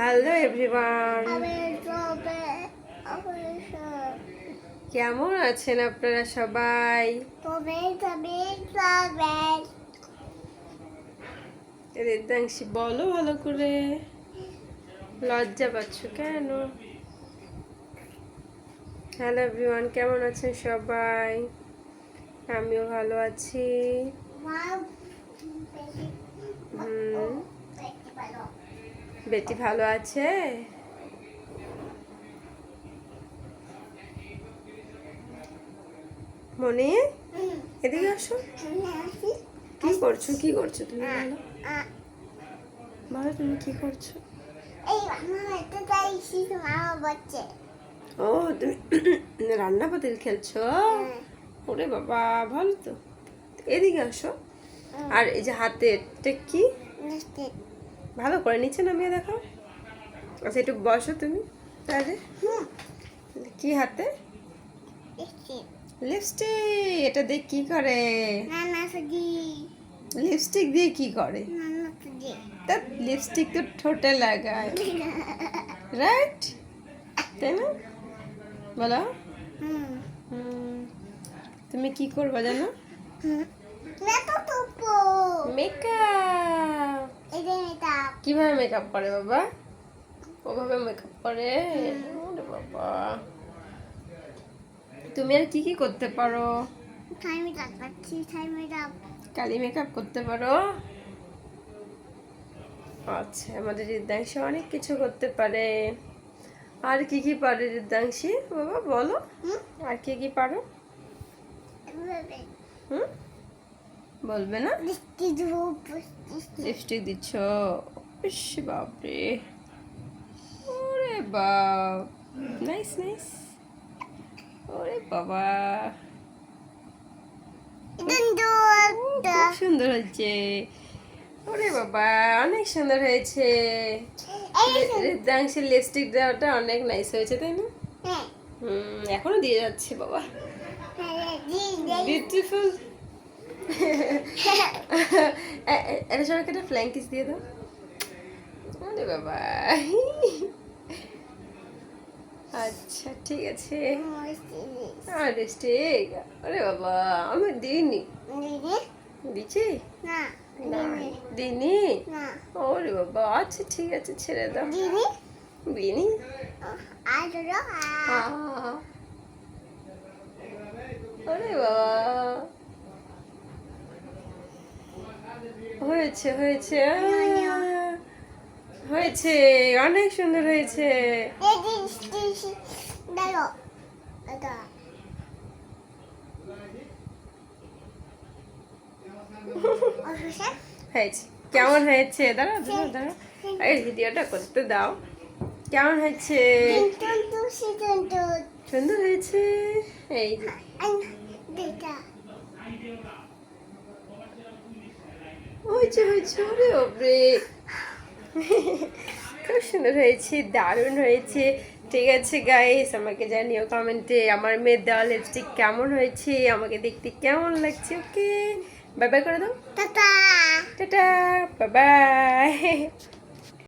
Hello everyone কেমন আছেন আপনারা সবাই? তবে বলো ভালো করে। লজ্জা পাচ্ছ কেন? হ্যালো এভরিওয়ান কেমন আছেন সবাই? আমিও ভালো আছি। হুম। বেটি ভালো আছে? মনে, এদিকে আসো। কি করছ? কি করছ তুমি বলো? বলো তুমি কি করছ? ও, তুমি রান্না পাতিল খেলছো? ওরে বাবা, ভালো তো। এদিকে আসো। আর এই যে হাতে এটা কি ভালো করে নিচে নামিয়ে দেখো আচ্ছা একটু বসো তুমি তাহলে। কি হাতে? লিপস্টিক এটা দিয়ে কি করে? লিপস্টিক দিয়ে কি করে? তা লিপস্টিক তো ঠোঁটে লাগায়। রাইট তাই না? বলো। তুমি কি করবা জানো হুম না তো টুপু মেকআপ এটা এটা কীভাবে মেকআপ করে বাবা? ওভাবে মেকআপ করে? ওরে বাবা। তুমি আর কি কি করতে পারো? কালি মেকআপ করতে পারো? আচ্ছা আমাদের হৃদাংশী অনেক কিছু করতে পারে। আর কি কি পারে হৃদাংশী বাবা বলো। আর কি কি পারো? হুম? বলবে না? লিপস্টিক দিচ্ছ। ইস বাপরে। ওরে বাপ। নাইস নাইস ওরে বাবা। খুব সুন্দর হয়েছে। ওরে বাবা অনেক সুন্দর হয়েছে। এই লিপস্টিক দেওয়াটা অনেক নাইস হয়েছে তাই না? হ্যাঁ। হুম এখনও দিয়ে যাচ্ছে বাবা। হ্যাঁ বিউটিফুল এটা সবাইকে একটা ফ্ল্যাঙ্কিস দিয়ে দাও। আরে বাবা আচ্ছা ঠিক আছে। আর বাবা আমি দিইনি। দিচ্ছি না না দিইনি। না। ওরে বাবা আচ্ছা ঠিক আছে ছেড়ে দাও। আর ওরে বাবা। হয়েছে হয়েছে। হয়েছে, অনেক সুন্দর হয়েছে। হয়েছে। কেমন হয়েছে? দাঁড়া দাঁড়া দাঁড়া এই ভিডিওটা করতে দাও। কেমন হয়েছে? সুন্দর হয়েছে? এই হয়েছে হয়েছে, ওরে ওরে খুব সুন্দর হয়েছে দারুণ হয়েছে। ঠিক আছে গাইস আমাকে জানিও কমেন্টে আমার মেয়ের দেওয়া লিপস্টিক কেমন হয়েছে আমাকে দেখতে কেমন লাগছে ওকে বাই বাই করে দাও। টাটা। Tata bye bye